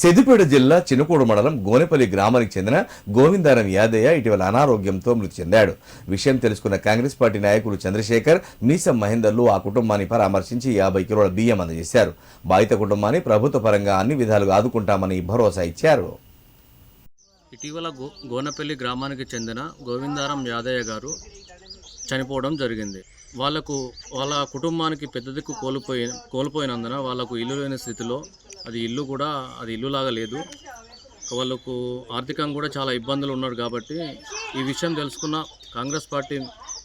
సిద్దిపేట జిల్లా చినుకూడు మండలం గోనెపల్లి గ్రామానికి చెందిన గోవిందారం యాదయ్య ఇటీవల అనారోగ్యంతో మృతి చెందాడు. విషయం తెలుసుకున్న కాంగ్రెస్ పార్టీ నాయకులు చంద్రశేఖర్ మీసం మహేందర్లు ఆ కుటుంబాన్ని పరామర్శించి యాభై కిలోల బియ్యం అందజేశారు. బాధిత కుటుంబాన్ని ప్రభుత్వ పరంగా అన్ని విధాలుగా ఆదుకుంటామని భరోసా ఇచ్చారు. ఇటీవల గో గోనపల్లి గ్రామానికి చెందిన గోవిందారం యాదయ్య గారు చనిపోవడం జరిగింది. వాళ్ళకు వాళ్ళ కుటుంబానికి పెద్ద దిక్కు కోల్పోయి కోల్పోయినందున వాళ్ళకు ఇల్లు లేని స్థితిలో అది ఇల్లు కూడా అది ఇల్లులాగా లేదు. వాళ్ళకు ఆర్థికంగా కూడా చాలా ఇబ్బందులు ఉన్నారు కాబట్టి ఈ విషయం తెలుసుకున్న కాంగ్రెస్ పార్టీ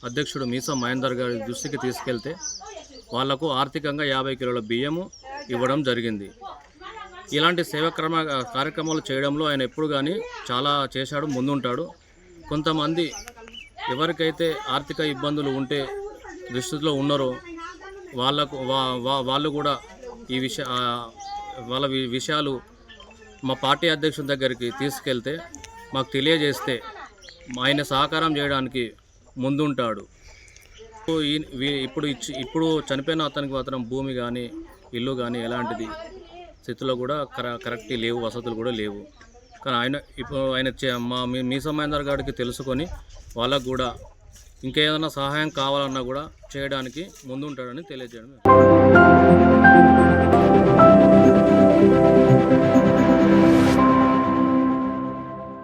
అధ్యక్షుడు మీసా మహేందర్ గారి దృష్టికి తీసుకెళ్తే వాళ్ళకు ఆర్థికంగా యాభై కిలోల బియ్యము ఇవ్వడం జరిగింది. ఇలాంటి సేవక్రమ కార్యక్రమాలు చేయడంలో ఆయన ఎప్పుడు కానీ చాలా చేశాడు ముందుంటాడు. కొంతమంది ఎవరికైతే ఆర్థిక ఇబ్బందులు ఉంటే దుస్థితిలో ఉన్నారో వాళ్ళకు వా- వాళ్ళు కూడా ఈ విషయ వాళ్ళ విషయాలు మా పార్టీ అధ్యక్షుని దగ్గరికి తీసుకెళ్తే మాకు తెలియజేస్తే ఆయన సహకారం చేయడానికి ముందుంటాడు. ఇప్పుడు ఈ- ఇప్పుడు ఇచ్చి ఇప్పుడు చనిపోయిన అతనికి మాత్రం భూమి కానీ ఇల్లు కానీ ఎలాంటిది స్థితిలో కూడా కర కరెక్ట్ లేవు వసతులు కూడా లేవు. కానీ ఆయన ఇప్పుడు ఆయన చే- మా మీ మీ గారికి తెలుసుకొని వాళ్ళకు కూడా ఇంకేదైనా సహాయం కావాలన్నా కూడా చేయడానికి ముందుంటాడని తెలియజేయడం